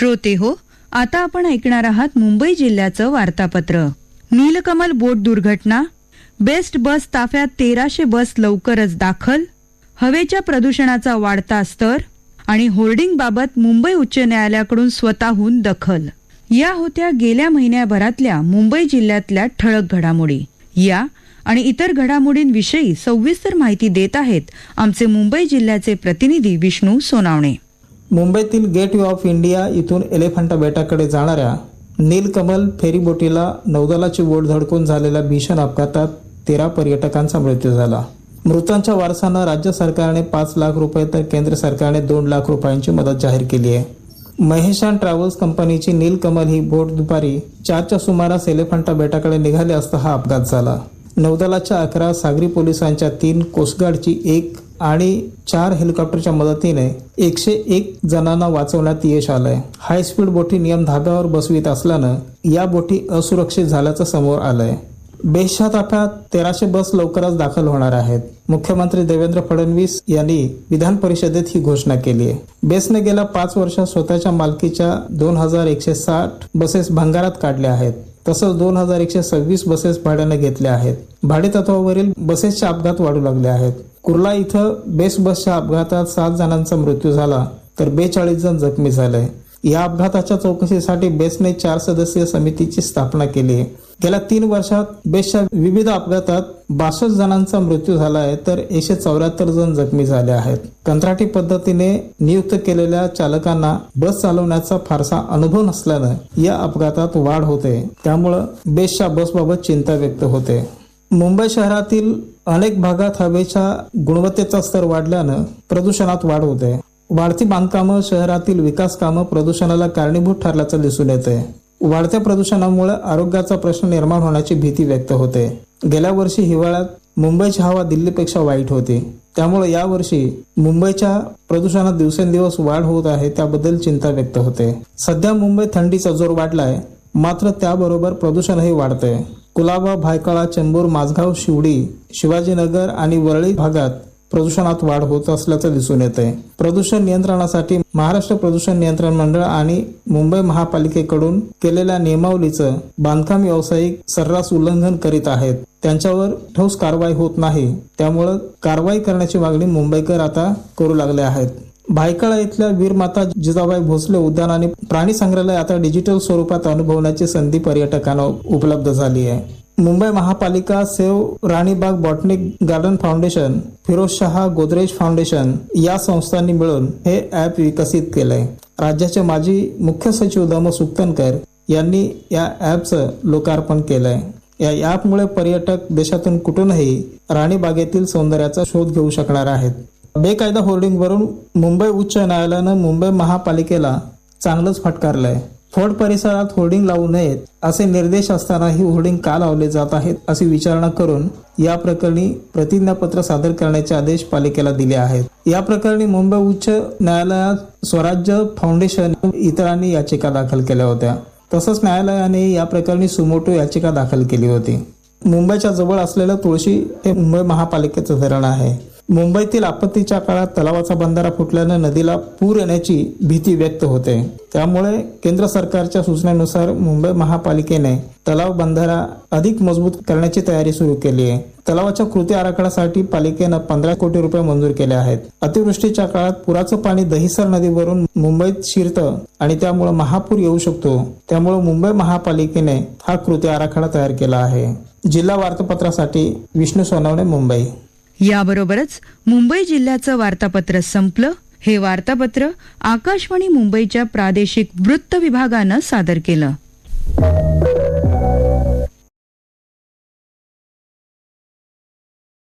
श्रोते हो आता आपण ऐकणार आहात मुंबई जिल्ह्याचं वार्तापत्र. नीलकमल बोट दुर्घटना. बेस्ट बस ताफ्यात तेराशे बस लवकरच दाखल. हवेच्या प्रदूषणाचा वाढता स्तर आणि होर्डिंग बाबत मुंबई उच्च न्यायालयाकडून स्वतःहून दखल. या होत्या गेल्या महिन्याभरातल्या मुंबई जिल्ह्यातल्या ठळक घडामोडी. या आणि इतर घडामोडींविषयी सविस्तर माहिती देत आहेत आमचे मुंबई जिल्ह्याचे प्रतिनिधी विष्णू सोनावणे. मुंबईतील गेट वे ऑफ इंडिया इथून एलिफंटा बेटाकडे जाणाऱ्या नीलकमल फेरीबोटीला नौदलाची बोट धडकून झालेल्या भीषण अपघातात तेरा पर्यटकांचा मृत्यू झाला. मृतांच्या वारसांना राज्य सरकारने पाच लाख रुपये तर केंद्र सरकारने दोन लाख रुपयांची मदत जाहीर केली आहे. महेशान ट्रॅव्हल्स कंपनीची नीलकमल ही बोट दुपारी चारच्या सुमारास एलिफंटा बेटाकडे निघाले असता हा अपघात झाला. नौदलाच्या अकरा सागरी पोलिसांच्या तीन कोस्टगार्डची एक आणि चार हेलिकॉप्टरच्या मदतीने एकशे एक जणांना वाचवण्यात यश आलंय. हायस्पीड बोटी नियम धाब्यावर बसवीत असल्यानं या बोटी असुरक्षित झाल्याचं समोर आलंय. बेशा ताफ्यात तेराशे बस लवकरच दाखल होणार आहेत. मुख्यमंत्री देवेंद्र फडणवीस यांनी विधान परिषदेत ही घोषणा केली आहे. बेसने गेल्या पाच वर्षात स्वतःच्या मालकीच्या दोन हजार एकशे साठ बसेस भंगारात काढल्या आहेत. तसंच दोन हजार एकशे सव्वीस बसेस भाड्याने घेतल्या आहेत. भाडे तत्वावरील बसेसचे अपघात वाढू लागले आहेत. कुर्ला इथं बेस बसच्या अपघातात सात जणांचा मृत्यू झाला तर बेचाळीस जण जखमी झाले. या अपघाताच्या चौकशीसाठी बेसने चार सदस्यीय समितीची स्थापना केली. आहे गेल्या तीन वर्षात बेसच्या विविध अपघातात बासष्ट जणांचा मृत्यू झाला आहे तर एकशे चौऱ्याहत्तर जण जखमी झाले आहेत. कंत्राटी पद्धतीने नियुक्त केलेल्या चालकांना बस चालवण्याचा फारसा अनुभव नसल्यानं या अपघातात वाढ होते. त्यामुळं बेसच्या बसबाबत चिंता व्यक्त होते. मुंबई शहरातील अनेक भागात हवेच्या गुणवत्तेचा स्तर वाढल्यानं प्रदूषणात वाढ होते. वाढती बांधकामं शहरातील विकास कामं प्रदूषणाला कारणीभूत ठरल्याचं दिसून येते वाढत्या प्रदूषणामुळे आरोग्याचा प्रश्न निर्माण होण्याची भीती व्यक्त होते. गेल्या वर्षी हिवाळ्यात मुंबईची हवा दिल्लीपेक्षा वाईट होती. त्यामुळे यावर्षी मुंबईच्या प्रदूषणात दिवसेंदिवस वाढ होत आहे त्याबद्दल चिंता व्यक्त होते. सध्या मुंबई थंडीचा जोर वाढलाय. मात्र त्याबरोबर प्रदूषणही वाढतंय. कुलाबा भायकळा चेंबूर माझगाव शिवडी शिवाजीनगर आणि वरळी भागात प्रदूषणात वाढ होत असल्याचं दिसून येत आहे प्रदूषण नियंत्रणासाठी महाराष्ट्र प्रदूषण नियंत्रण मंडळ आणि मुंबई महापालिकेकडून केलेल्या नियमावलीचं बांधकाम व्यावसायिक सर्रास उल्लंघन करीत आहेत. त्यांच्यावर ठोस कारवाई होत नाही. त्यामुळं कारवाई करण्याची मागणी मुंबईकर आता करू लागले आहेत. भायखळा इथल्या वीरमाता जिजाबाई भोसले उद्यान आणि प्राणी संग्रहालय आता डिजिटल स्वरूपात अनुभवण्याची संधी पर्यटकांना उपलब्ध झाली आहे. मुंबई महापालिका save Ranibagh botanic garden foundation Firozshah Godrej foundation या संस्थांनी मिळून हे ॲप विकसित केलंय. राज्याचे माजी मुख्य सचिव दम सुक्तनकर यांनी या ॲपचं लोकार्पण केलंय. या ॲपमुळे पर्यटक देशातून कुठूनही राणीबागेतील सौंदर्याचा शोध घेऊ शकणार आहेत. बेकायदा होर्डिंगवरून मुंबई उच्च न्यायालयानं मुंबई महापालिकेला चांगलंच फटकारलंय. फोर्ट परिसरात होर्डिंग लावू नयेत असे निर्देश असतानाही होर्डिंग का लावले जात आहेत अशी विचारणा करून या प्रकरणी प्रतिज्ञापत्र सादर करण्याचे आदेश पालिकेला दिले आहेत. या प्रकरणी मुंबई उच्च न्यायालयात स्वराज्य फाउंडेशन इतरांनी याचिका दाखल केल्या होत्या. तसंच न्यायालयाने या प्रकरणी सुमोटो याचिका दाखल केली होती. मुंबईच्या जवळ असलेलं तुळशी हे मुंबई महापालिकेचं धरण आहे. मुंबईतील आपत्तीच्या काळात तलावाचा बंधारा फुटल्यानं नदीला पूर येण्याची भीती व्यक्त होते. त्यामुळे केंद्र सरकारच्या सूचनेनुसार मुंबई महापालिकेने तलाव बंधारा अधिक मजबूत करण्याची तयारी सुरू केली आहे. तलावाच्या कृती आराखड्यासाठी पालिकेनं पंधरा कोटी रुपये मंजूर केले आहेत. अतिवृष्टीच्या काळात पुराचं पाणी दहिसर नदीवरून मुंबईत शिरतं आणि त्यामुळे महापूर येऊ शकतो. त्यामुळे मुंबई महापालिकेने हा कृती आराखडा तयार केला आहे. जिल्हा वार्तापत्रासाठी विष्णू सोनवणे मुंबई. याबरोबरच मुंबई जिल्ह्याचं वार्तापत्र संपलं. हे वार्तापत्र आकाशवाणी मुंबईच्या प्रादेशिक वृत्त विभागानं सादर केलं.